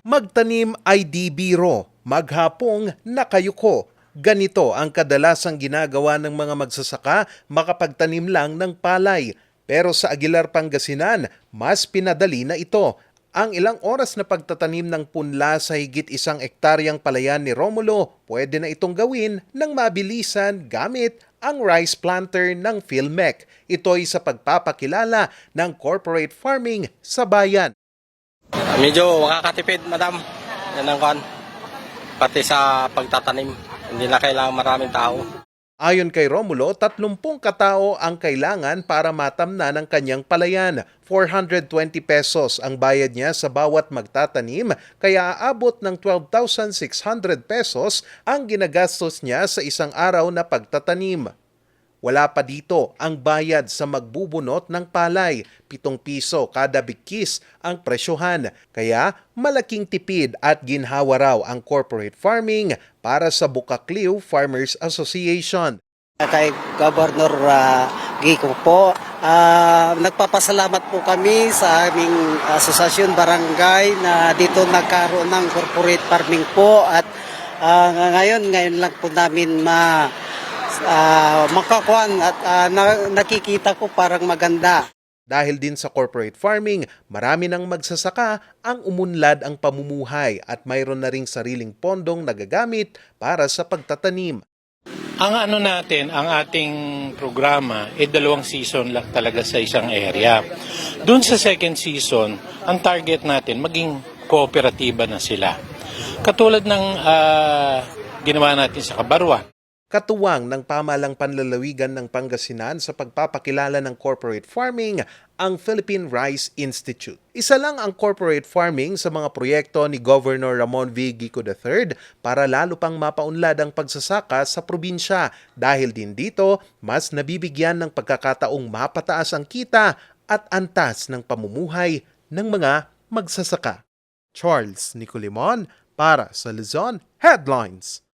Magtanim ay di biro, maghapong nakayuko. Ganito ang kadalasang ginagawa ng mga magsasaka makapagtanim lang ng palay. Pero sa Aguilar, Pangasinan, mas pinadali na ito. Ang ilang oras na pagtatanim ng punla sa higit isang ektaryang palayan ni Romulo, pwede na itong gawin ng mabilisan gamit ang rice planter ng Philmec. Ito'y sa pagpapakilala ng corporate farming sa bayan. Medyo makakatipid, madam. Yan ang kan. Pati sa pagtatanim. Hindi na kailangan maraming tao. Ayon kay Romulo, 30 katao ang kailangan para matamna ng kanyang palayan. 420 pesos ang bayad niya sa bawat magtatanim, kaya aabot ng 12,600 pesos ang ginagastos niya sa isang araw na pagtatanim. Wala pa dito ang bayad sa magbubunot ng palay. 7 piso kada bigkis ang presyohan. Kaya malaking tipid at ginhawa raw ang corporate farming para sa Bukakliw Farmers Association. Kay Governor uh, Gico po, ah, nagpapasalamat po kami sa aming asosasyon barangay na dito nagkaroon ng corporate farming po at ah, ngayon ngayon lang po namin ma ah, makakuan at ah, na- nakikita ko parang maganda. Dahil din sa corporate farming, marami ng magsasaka ang umunlad ang pamumuhay at mayroon na ring sariling pondong nagagamit para sa pagtatanim. Ang ano natin, ang ating programa, eh dalawang season lang talaga sa isang area. Doon sa second season, ang target natin, maging kooperatiba na sila. Katulad ng ah, ginawa natin sa Kabarwa. Katuwang ng pamalang panlalawigan ng Pangasinan sa pagpapakilala ng corporate farming ang Philippine Rice Institute. Isa lang ang corporate farming sa mga proyekto ni Governor Ramon V. Gico III para lalo pang mapaunlad ang pagsasaka sa probinsya dahil din dito mas nabibigyan ng pagkakataong mapataas ang kita at antas ng pamumuhay ng mga magsasaka. Charles Nicolimon para sa Luzon Headlines.